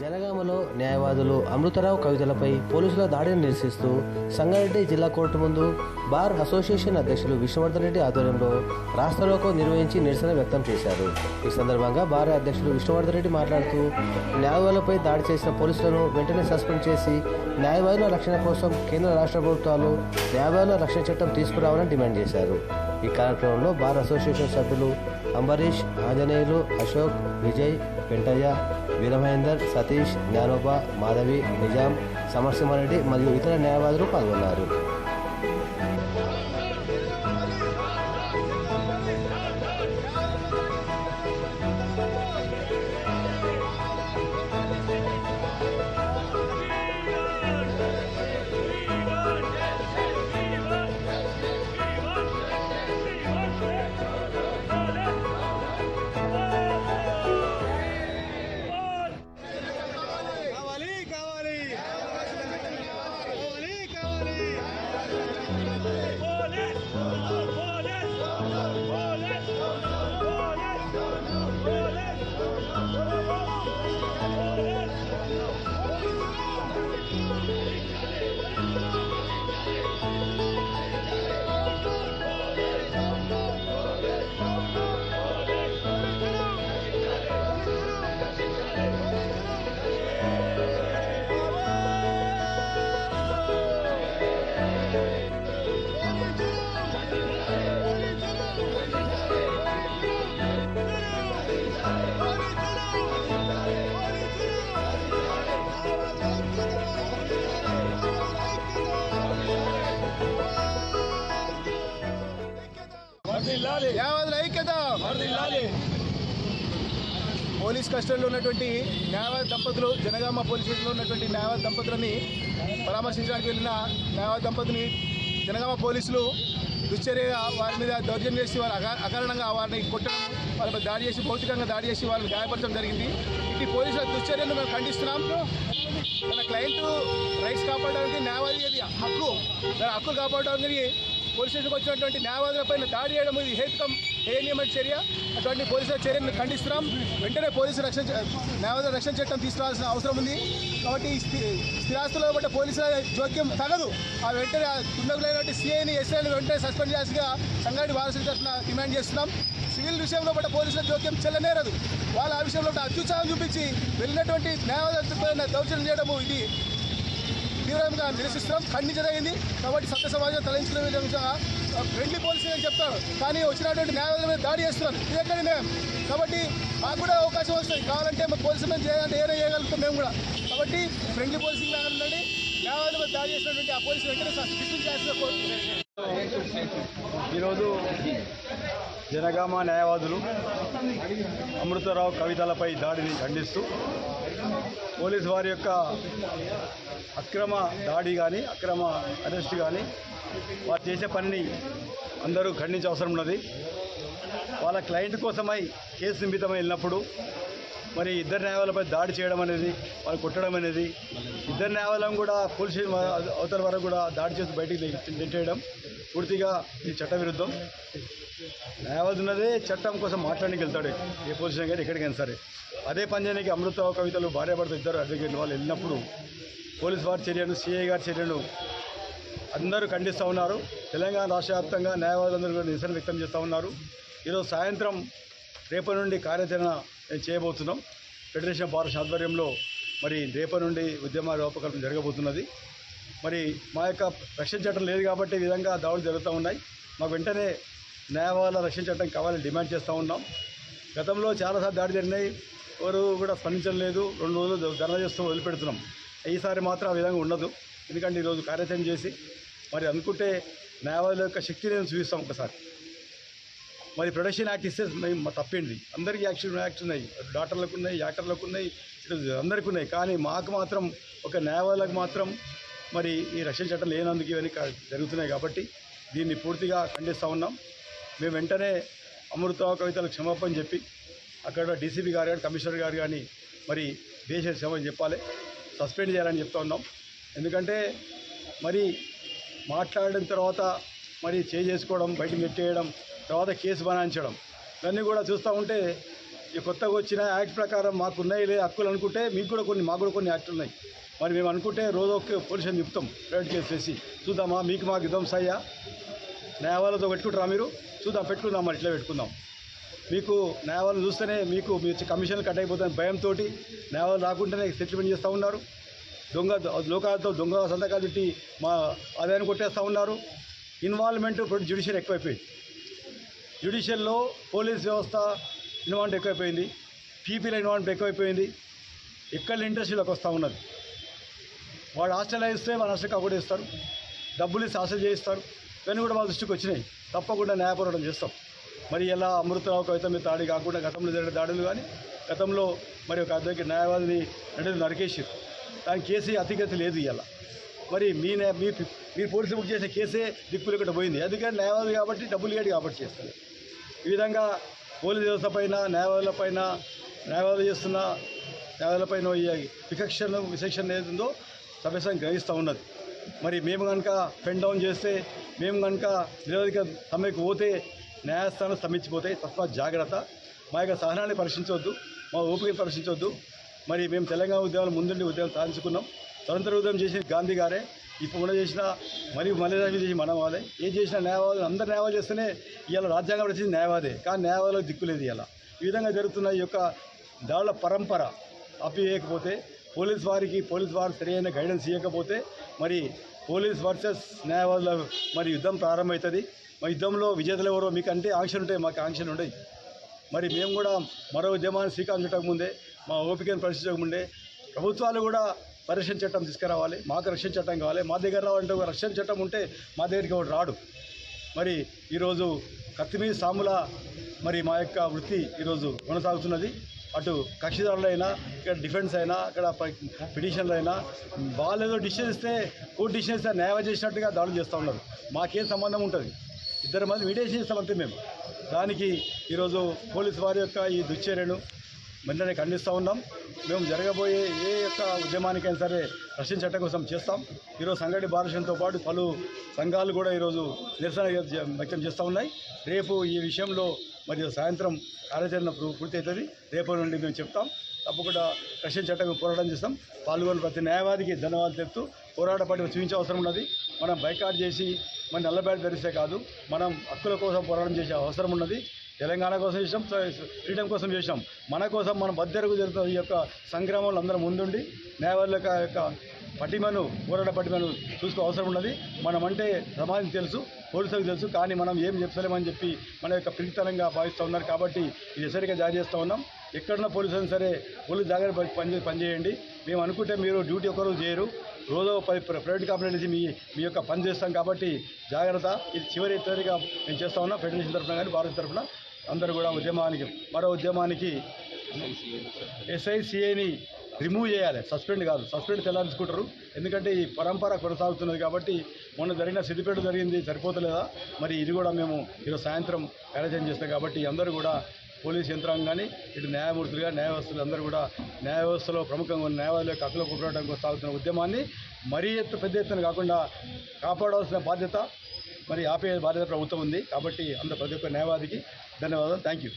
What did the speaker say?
జనగామలో న్యాయవాదులు అమృతరావు కవితలపై పోలీసుల దాడిని నిరసిస్తూ సంగారెడ్డి జిల్లా కోర్టు ముందు బార్ అసోసియేషన్ అధ్యక్షులు విష్ణువర్ధన్ రెడ్డి ఆధ్వర్యంలో రాష్ట్రలోకం నిర్వహించి నిరసన వ్యక్తం చేశారు. ఈ సందర్భంగా బార్ అధ్యక్షులు విష్ణువర్ధన్ రెడ్డి మాట్లాడుతూ న్యాయవాదులపై దాడి చేసిన పోలీసులను వెంటనే సస్పెండ్ చేసి న్యాయవాదుల రక్షణ కోసం కేంద్ర రాష్ట్ర ప్రభుత్వాలు న్యాయవాదుల రక్షణ చట్టం తీసుకురావాలని డిమాండ్ చేశారు. ఈ కార్యక్రమంలో బార్ అసోసియేషన్ సభ్యులు అంబరీష్ ఆంజనేయులు అశోక్ విజయ్ వెంటయ్య వీరమహేందర్ సతీష్ జ్ఞానోబ మాధవి నిజాం సమరసింహారెడ్డి మరియు ఇతర న్యాయవాదులు పాల్గొన్నారు. పోలీస్ కస్టడీలో ఉన్నటువంటి న్యాయవాది దంపతులు జనగామ పోలీస్ స్టేషన్లో ఉన్నటువంటి న్యాయవాద దంపతులని పరామర్శించడానికి వెళ్ళిన న్యాయవాది దంపతిని జనగామ పోలీసులు దుశ్చర్యగా వారి మీద దౌర్జన్యం చేసి వారు అకారణంగా వారిని కొట్టడం వాళ్ళపై దాడి చేసి భౌతికంగా దాడి చేసి వాళ్ళని గాయపరచడం జరిగింది. ఇటు పోలీసుల దుశ్చర్యను మేము ఖండిస్తున్నాం. తన క్లయింట్ రైట్స్ కాపాడడానికి న్యాయవాది అది హక్కు? దాని హక్కు కాపాడడానికి పోలీస్ స్టేషన్కి వచ్చినటువంటి న్యాయవాదులపై దాడి చేయడం ఇది హేతుకం హేయమైన చర్య? అటువంటి పోలీసుల చర్యను ఖండిస్తున్నాం. వెంటనే పోలీసు రక్షణ చ- న్యాయవాదుల రక్షణ చట్టం తీసుకురావాల్సిన అవసరం ఉంది. కాబట్టి స్థిరాస్తులో పడ్డ పోలీసుల జోక్యం తగదు. ఆ వెంటనే ఆ దుండగులైనటువంటి సిఐని ఎస్ఐని వెంటనే సస్పెండ్ చేసిగా సంగారెడ్డి వారసుల తరఫున డిమాండ్ చేస్తున్నాం. సివిల్ విషయంలో పడ్డ పోలీసుల జోక్యం చెల్లనేరదు. వాళ్ళ ఆ విషయంలో అత్యుత్సాహం చూపించి వెళ్ళినటువంటి న్యాయవాదులపై దౌర్జన్యం చేయడము ఇది తీవ్రంగా నిరసిస్తున్నాం ఖండించదగింది కాబట్టి సత్య సమాజం తలెంచుకునే విధంగా ఫ్రెండ్లీ పోలీసింగ్ అని చెప్తాడు కానీ వచ్చినటువంటి న్యాయవాదుల మీద దాడి చేస్తున్నారు. ఇది ఎక్కడ న్యాయం? కాబట్టి మాకు కూడా అవకాశం వస్తుంది. కావాలంటే మా పోలీసు మీద చేయాలంటే ఏదైనా చేయగలుగుతాం మేము కూడా. కాబట్టి ఫ్రెండ్లీ పోలీసింగ్ లాగా ఉండండి న్యాయవాదుల మీద దాడి చేసినటువంటి ఆ పోలీసు వెంటనే సస్పెండ్ చేయాల్సిన ఈరోజు జనగామ న్యాయవాదులు అమృతరావు కవితలపై దాడిని ఖండిస్తూ పోలీసు వారి యొక్క అక్రమ దాడి కానీ అక్రమ అరెస్ట్ కానీ వారు చేసే పనిని అందరూ ఖండించే అవసరం ఉన్నది. వాళ్ళ క్లయింట్ కోసమై కేసు నిమిత్తమై వెళ్ళినప్పుడు మరి ఇద్దరు న్యాయాలపై దాడి చేయడం అనేది వాళ్ళు కొట్టడం అనేది ఇద్దరు న్యాయాలయం కూడా పోలీసు అవతల వరకు కూడా దాడి చేసి బయటికి నె- నెట్టేయడం పూర్తిగా ఇది చట్టవిరుద్ధం న్యాయవాది ఉన్నదే చట్టం కోసం మాట్లాడడానికి వెళ్తాడు. ఏ పోలీసు కానీ ఎక్కడికైనా సరే. అదే పంజానికి అమృత కవితలు భార్యాభర్త ఇద్దరు అడ్వకేట్ వాళ్ళు వెళ్ళినప్పుడు పోలీస్ వారి చర్యను సిఐ గారి చర్యను అందరూ ఖండిస్తూ ఉన్నారు. తెలంగాణ రాష్ట్ర వ్యాప్తంగా న్యాయవాదులందరూ కూడా నిరసన వ్యక్తం చేస్తూ ఉన్నారు. ఈరోజు సాయంత్రం రేపటి నుండి కార్యాచరణ చేయబోతున్నాం? ఫెడరేషన్ భారత ఆధ్వర్యంలో మరి రేపటి నుండి ఉద్యమ రూపకల్పన జరగబోతున్నది. మరి మా యొక్క రక్షణ చట్టం లేదు కాబట్టి ఈ విధంగా దాడులు జరుగుతూ ఉన్నాయి. మాకు వెంటనే న్యాయవాద రక్షణ చట్టం కావాలని డిమాండ్ చేస్తూ ఉన్నాం. గతంలో చాలాసార్లు దాడి జరిగినాయి. ఎవరు కూడా స్పందించడం లేదు. రెండు రోజులు ధర్నా చేస్తూ వదిలిపెడుతున్నాం. ఈసారి మాత్రం ఆ విధంగా ఉండదు. ఎందుకంటే ఈరోజు కార్యాచరణ చేసి మరి అనుకుంటే న్యాయవాదుల యొక్క శక్తిని నేను చూపిస్తాం ఒకసారి. మరి ప్రొడక్షన్ యాక్ట్ ఇస్తే తప్పింది. అందరికీ యాక్షన్ యాక్ట్ ఉన్నాయి. డాక్టర్లకు ఉన్నాయి యాక్టర్లకు ఉన్నాయి అందరికీ ఉన్నాయి. కానీ మాకు మాత్రం ఒక న్యాయవాదులకు మాత్రం మరి ఈ రక్షణ చట్టం లేనందుకు ఇవన్నీ జరుగుతున్నాయి కాబట్టి దీన్ని పూర్తిగా ఖండిస్తూ ఉన్నాం. మేము వెంటనే అమృత కవితలకు క్షమాపణ చెప్పి అక్కడ డీసీపీ గారు కానీ కమిషనర్ గారు కానీ మరి దేశ క్షమాపణ చెప్పాలి. సస్పెండ్ చేయాలని చెప్తా ఉన్నాం. ఎందుకంటే మరి మాట్లాడిన తర్వాత మరి చేసుకోవడం బయట నెట్టేయడం తర్వాత కేసు బనాయించడం. ఇవన్నీ కూడా చూస్తూ ఉంటే ఈ కొత్తగా వచ్చిన యాక్ట్ ప్రకారం మాకు ఉన్నాయి లే హక్కులు అనుకుంటే మీకు కూడా కొన్ని మాకు కూడా కొన్ని యాక్ట్లు ఉన్నాయి. మరి మేము అనుకుంటే రోజు ఒక పోలీసుని చెప్తాం ప్రైవేట్ కేసు చేసి చూద్దామా మీకు మాకు ఇద్దాం సయ్యా. న్యాయవాళ్ళతో పెట్టుకుంటారా మీరు? చూద్దాం పెట్టుకుందాం మరి ఇట్లా పెట్టుకుందాం. మీకు న్యాయవాళ్ళు చూస్తేనే మీకు మీ కమిషన్ కమిషన్లు కట్ అయిపోతాయని భయంతో న్యాయవాళ్ళు రాకుండానే సెటిల్మెంట్ చేస్తూ ఉన్నారు. దొంగ లోకాలతో దొంగ సంతకాలు పెట్టి మా ఆదాయాన్ని కొట్టేస్తూ ఉన్నారు. ఇన్వాల్వ్మెంట్ ఇప్పుడు జ్యుడిషియర్ ఎక్కువైపోయింది. జ్యుడిషియల్లో పోలీస్ వ్యవస్థ ఇన్వాంట్ ఎక్కువైపోయింది. పీపీల ఇన్వాల్వ్మెంట్ ఎక్కువైపోయింది. ఇక్కడ ఇండస్ట్రీలోకి వస్తూ ఉన్నది. వాడు హాస్టల్ ఇస్తే వాళ్ళ హాస్టల్ అక్కడ ఇస్తారు డబ్బులు ఇస్తే హాస్టల్ చేయిస్తారు. ఇవన్నీ కూడా వాళ్ళ దృష్టికి వచ్చినాయి. తప్పకుండా న్యాయపోరాటం చేస్తాం. మరి ఎలా అమృతరావు కవిత మీద దాడి కాకుండా గతంలో జరిగిన దాడులు కానీ గతంలో మరి ఒక అద్దెకి న్యాయవాదిని నడులు నరికేసారు దానికి కేసే అతిగతి లేదు ఇలా మరి మీ మీ మీరు పోలీసులు బుక్ చేసే కేసే దిక్కులు ఇక్కడ పోయింది. అందుకని న్యాయవాది కాబట్టి డబ్బులు గేడు కాబట్టి చేస్తారు. ఈ విధంగా పోలీస్ వ్యవస్థ పైన న్యాయవాదులపైన న్యాయవాదులు చేస్తున్న న్యాయవాదులపైన విశక్షణ విశక్షణ ఏదో ఏదుందో సభ్యసం గ్రహిస్తూ ఉన్నది. మరి మేము కనుక పెన్ డౌన్ చేస్తే మేము కనుక నిరోధిక సమ్మెకు పోతే న్యాయస్థానం స్తంభించిపోతాయి తప్ప జాగ్రత్త. మా యొక్క సహనాన్ని పరీక్షించవద్దు మా ఓపికని పరీక్షించవద్దు మరి మేము తెలంగాణ ఉద్యమాలు ముందుండి ఉద్యమం సాధించుకున్నాం. స్వతంత్ర ఉద్యమం చేసిన గాంధీ గారే. ఇప్పుడు కూడా చేసిన మరియు మళ్ళీ చేసి మనవాదే ఏం చేసిన న్యాయవాదులు అందరు న్యాయవాదులు చేస్తేనే ఇవాళ రాజ్యాంగం వచ్చింది న్యాయవాదే. కానీ న్యాయవాదులకు దిక్కులేదు ఇలా ఈ విధంగా జరుగుతున్న ఈ యొక్క దాడుల పరంపర అప్పివేయకపోతే పోలీస్ వారికి పోలీస్ వారు సరైన గైడెన్స్ ఇవ్వకపోతే మరి పోలీస్ వర్సెస్ న్యాయవాదుల మరి యుద్ధం ప్రారంభమవుతుంది. మా యుద్ధంలో విజేతలు ఎవరో మీకు అంటే ఆంక్షలు ఉంటాయి మాకు ఆంక్షలు ఉండవు మరి మేము కూడా మరో ఉద్యమాన్ని స్వీకరించక ముందే మా ఓపికను పరిశీలించకముందే ప్రభుత్వాలు కూడా పరిరక్షణ చట్టం తీసుకురావాలి మాకు రక్షణ చట్టం కావాలి. మా దగ్గర రావాలంటే ఒక రక్షణ చట్టం ఉంటే మా దగ్గరికి ఒకటి రాడు. మరి ఈరోజు కత్తిమీ సాముల మరి మా యొక్క వృత్తి ఈరోజు కొనసాగుతున్నది. అటు కక్షిదారులైనా ఇక్కడ డిఫెన్స్ అయినా ఇక్కడ పిటిషన్లు అయినా వాళ్ళు ఏదో డిసిషన్ ఇస్తే కోర్టు డిసిషన్ ఇస్తే న్యాయం చేసినట్టుగా దాడులు చేస్తూ ఉన్నారు. మాకేం సంబంధం ఉంటుంది? ఇద్దరు మంది మీడియేషన్ ఇస్తాం మేము. దానికి ఈరోజు పోలీసు వారి యొక్క ఈ దుశ్చర్యను వెంటనే ఖండిస్తూ ఉన్నాం. మేము జరగబోయే ఏ యొక్క ఉద్యమానికైనా సరే రక్షించటం చట్టం కోసం చేస్తాం. ఈరోజు సంఘటి భారతంతో పాటు పలు సంఘాలు కూడా ఈరోజు నిరసన వ్యక్తం చేస్తూ ఉన్నాయి. రేపు ఈ విషయంలో మరియు సాయంత్రం కార్యాచరణ పూర్తి అవుతుంది రేపు నుండి మేము చెప్తాం. తప్పకుండా రక్షణ చట్టం పోరాటం చేస్తాం. పాల్గొని ప్రతి న్యాయవాదికి ధన్యవాదాలు చెప్తూ పోరాట చూపించే అవసరం ఉన్నది. మనం బైకాట్ చేసి మన నల్లబేట ధరిస్తే కాదు మనం హక్కుల కోసం పోరాటం చేసే అవసరం ఉన్నది. తెలంగాణ కోసం చేసినాం ఫ్రీడమ్ కోసం చేసినాం. మన కోసం మనం బద్దెరకు జరుగుతున్న ఈ యొక్క సంగ్రామంలో అందరం ముందుండి న్యాయవాదుల యొక్క- పటిమను పోరాట పటిమను చూసుకో అవసరం ఉన్నది. మనం అంటే సమాజం తెలుసు పోలీసులకు తెలుసు కానీ మనం ఏం చెప్తలేమని చెప్పి మన యొక్క పిరితనంగా భావిస్తూ ఉన్నారు కాబట్టి ఇది హెచ్చరిక జారీ చేస్తూ ఉన్నాం. ఎక్కడున్న పోలీసులను సరే పోలీసు జాగ్రత్త పని- పనిచేయండి మేము అనుకుంటే మీరు డ్యూటీ ఒకరోజు చేయరు. రోజు పది ప్రైవేట్ కంపెనీ నుంచి మీ మీ యొక్క పని చేస్తాం కాబట్టి జాగ్రత్త. ఇది చివరి చివరిగా మేము చేస్తా ఉన్నాం. ఫెడరేషన్ తరఫున కానీ భారత తరఫున అందరూ కూడా ఉద్యమానికి మరో ఉద్యమానికి ఎస్ఐసిఐని రిమూవ్ చేయాలి. సస్పెండ్ కాదు. సస్పెండ్ తెల్లారించుకుంటారు. ఎందుకంటే ఈ పరంపర కొనసాగుతున్నది కాబట్టి మొన్న జరిగిన సిద్దిపేట జరిగింది సరిపోతలేదా? మరి ఇది కూడా మేము ఈరోజు సాయంత్రం కార్యాచరణ చేస్తాం కాబట్టి అందరూ కూడా పోలీస్ యంత్రాంగం కానీ ఇటు న్యాయమూర్తులుగా న్యాయవ్యవస్థలు అందరూ కూడా న్యాయ వ్యవస్థలో ప్రముఖంగా ఉన్న న్యాయవాదుల యొక్క హక్కుల కొనసాగుతున్న ఉద్యమాన్ని మరీ ఎత్తు పెద్ద ఎత్తున కాకుండా కాపాడవలసిన బాధ్యత మరి ఆపే బాధ్యత ప్రభుత్వం ఉంది కాబట్టి అందరూ ప్రతి ఒక్క న్యాయవాదికి ధన్యవాదాలు. Thank you